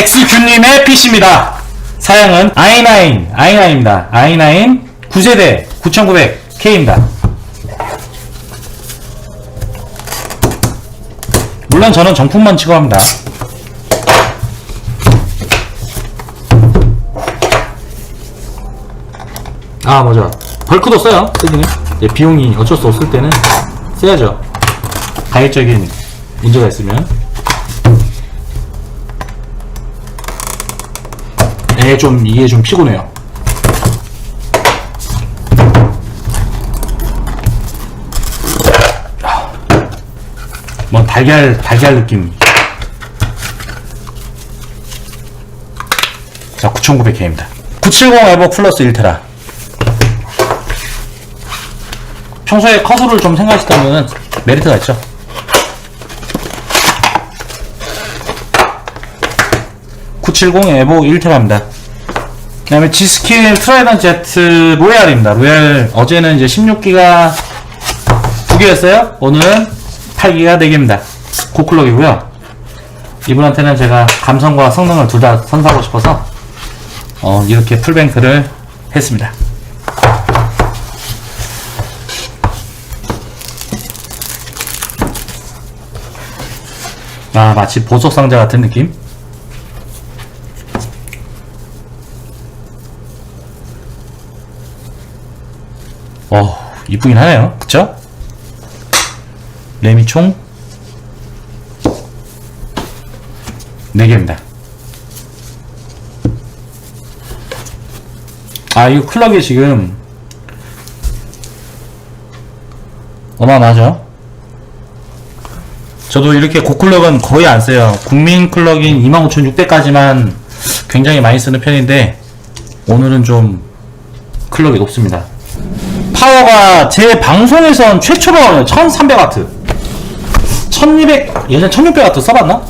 엑스큐님의 PC입니다. 사양은 i9, i9입니다. i9 9세대 9900K입니다. 물론 저는 정품만 취급합니다. 아 맞아 벌크도 써요 쓰기는 이제 비용이 어쩔 수 없을 때는 써야죠 가격적인 문제가 있으면 에, 좀, 이게 좀 피곤해요. 뭔 달걀, 달걀 느낌. 자, 9900K입니다. 970 에버 플러스 1테라. 평소에 커서를 좀 생각하시다면 메리트가 있죠. (970) 에보 1테라입니다. 그 다음에 G스킬 트라이던 Z 로얄입니다. 로얄 어제는 이제 16기가 2개였어요. 오늘은 8기가 4개입니다. 고클럭이고요. 이분한테는 제가 감성과 성능을 둘 다 선사하고 싶어서 어, 이렇게 풀뱅크를 했습니다. 아 마치 보석 상자 같은 느낌 어 이쁘긴 하네요 그쵸? 램이 총 4개입니다 아 이거 클럭이 지금 어마어마하죠 저도 이렇게 고클럭은 거의 안 써요. 국민 클럭인 25600까지만 굉장히 많이 쓰는 편인데 오늘은 좀 클럭이 높습니다. 파워가 제 방송에선 최초로 1300W 1200 예전 1600W 써봤나?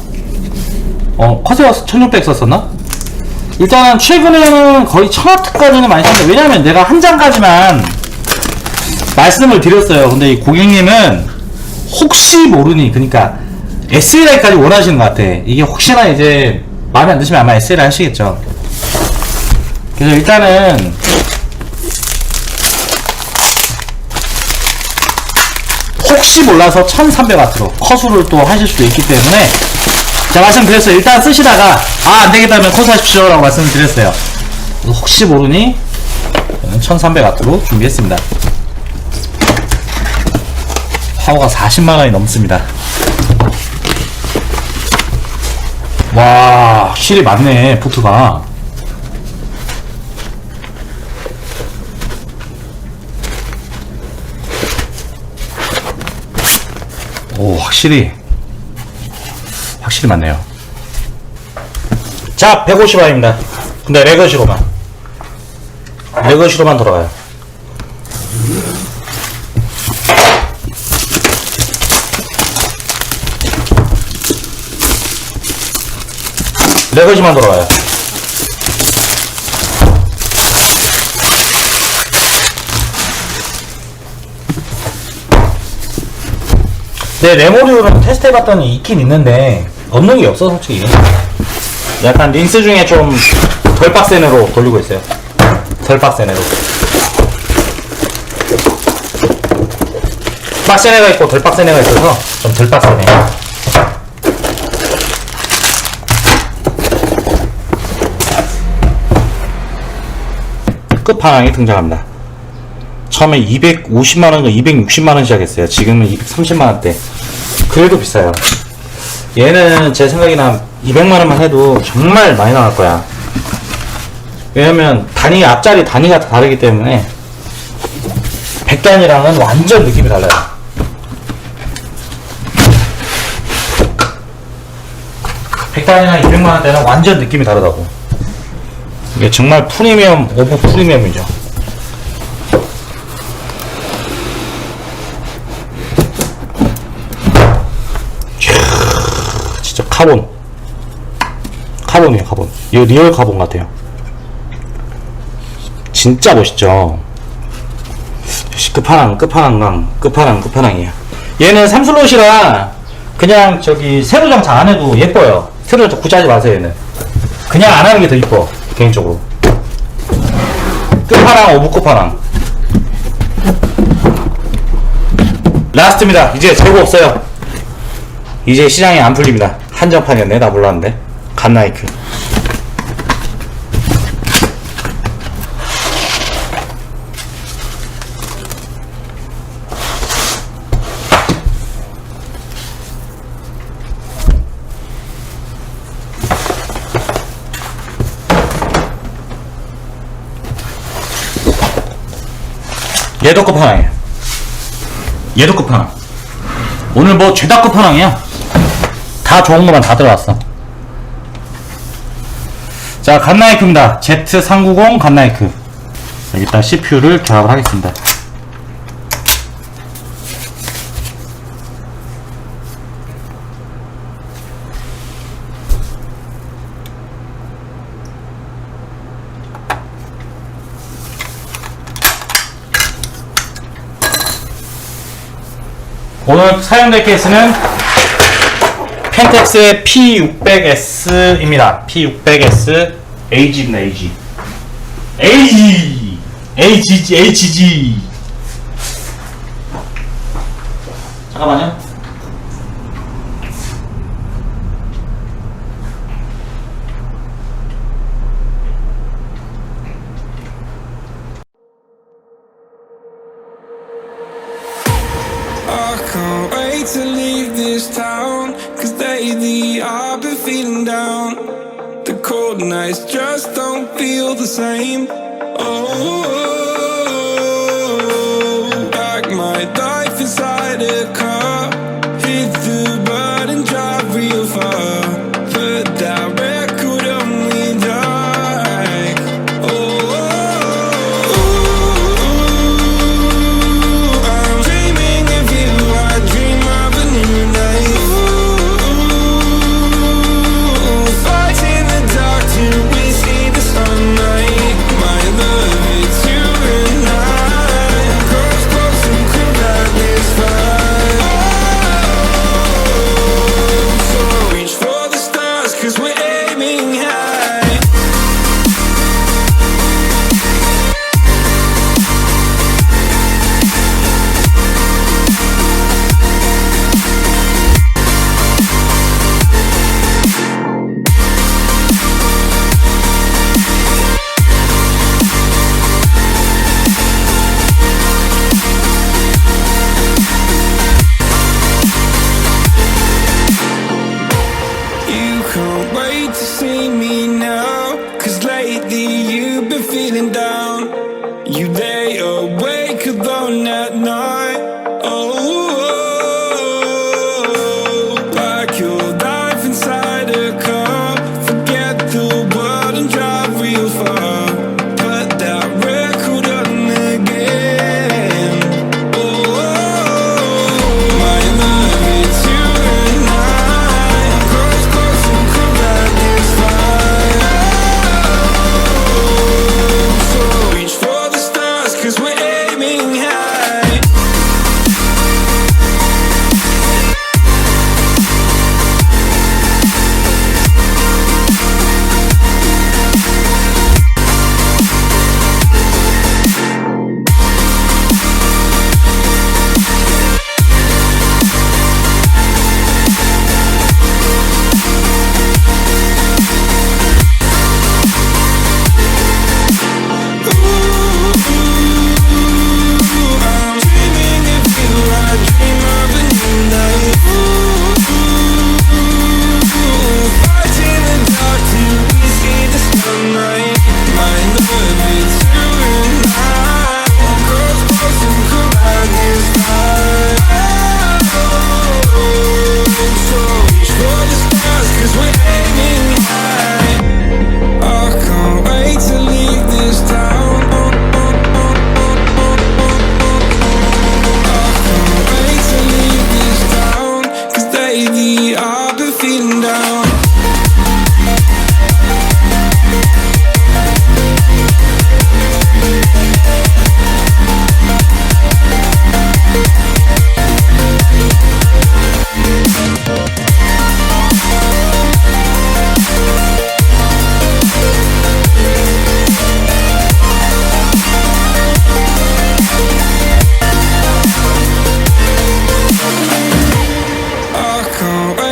어 커세어 1600 썼었나? 일단은 최근에는 거의 1000W까지는 많이 썼는데 왜냐면 내가 한 장까지만 말씀을 드렸어요. 근데 이 고객님은 혹시 모르니 그러니까 SLI까지 원하시는 것 같아 이게 혹시나 이제 마음에 안 드시면 아마 SLI 하시겠죠 그래서 일단은 혹시 몰라서 1300W로 커수를 또 하실 수도 있기 때문에. 자 말씀드렸어요. 일단 쓰시다가 아 안되겠다 하면 커수 하십시오 라고 말씀을 드렸어요. 그래서 혹시 모르니? 1300W로 준비했습니다. 파워가 40만원이 넘습니다. 와, 확실히 많네, 포트가. 오, 확실히, 확실히 많네요. 자, 150원입니다. 근데 레거시로만. 레거시로만 돌아가요. 레거시만 돌아가요. 네, 레모류는 테스트 해봤더니 있긴 있는데, 없는 게 없어, 솔직히. 약간 린스 중에 좀 덜 빡센 애로 돌리고 있어요. 덜 빡센 애로. 빡센 애가 있고 덜 빡센 애가 있어서 좀 덜 빡센 애. 끝판왕이 등장합니다. 처음에 250만원과 260만원 시작했어요. 지금은 230만원대. 그래도 비싸요. 얘는 제한 200만원만 해도 정말 많이 나갈 거야. 왜냐면 단위, 앞자리 단위가 다 다르기 때문에 100단위랑은 완전 느낌이 달라요. 백단이나 200만원대는 완전 느낌이 다르다고. 이게 정말 프리미엄 오브 프리미엄이죠. 이야, 진짜 카본. 카본이에요, 카본. 이거 리얼 카본 같아요. 진짜 멋있죠. 역시 끝판왕, 끝판왕강, 끝판왕, 끝판왕이에요. 얘는 삼슬롯이라 그냥 저기 세로 정차 안 해도 예뻐요. 정차 굳이 하지 마세요, 얘는. 그냥 안 하는 게 더 이뻐 개인적으로 끝판왕 오브 끝판왕 라스트입니다 이제 재고 없어요 이제 시장이 안 풀립니다 한정판이었네 나 몰랐는데. 갓나이크. 얘도 끝판왕이에요. 얘도 끝판왕 오늘 뭐 죄다 끝판왕이야 다 좋은 것만 다 들어왔어. 자 갓나이크입니다. Z390 갓나이크. 자, 일단 CPU를 결합을 하겠습니다. 오늘 사용될 케이스는 펜텍스의 P600S입니다. P600S AG입니다. AG. AG. AGG. HG. 잠깐만요. Cold nights just don't feel the same. Oh, like my life inside a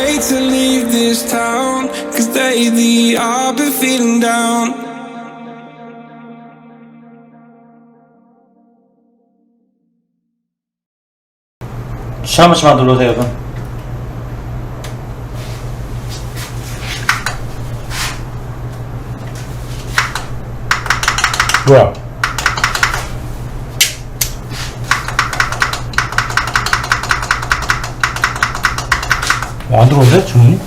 afraid to leave this town Cause lately I've been feeling down 쉬한 번씩만 눌러세요 여러분 뭐야 안 들어오는데? 주문이?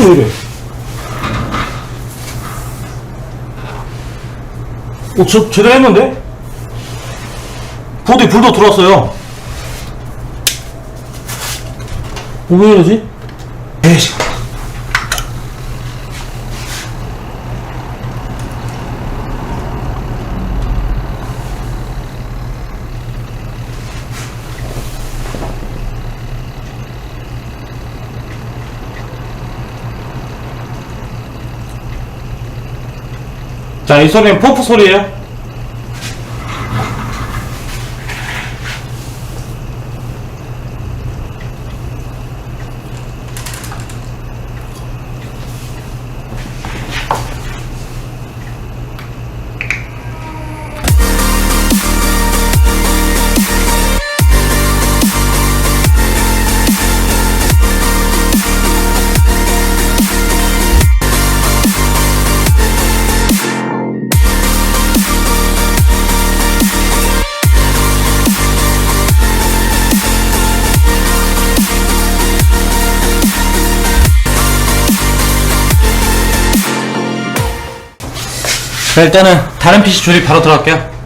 왜 이래? 어, 저, 제대로 했는데? 보드에 불도 들어왔어요. 어, 왜 이러지? 자, 이 소리는 펌프 소리예요. 자, 일단은 다른 PC 조립 바로 들어갈게요.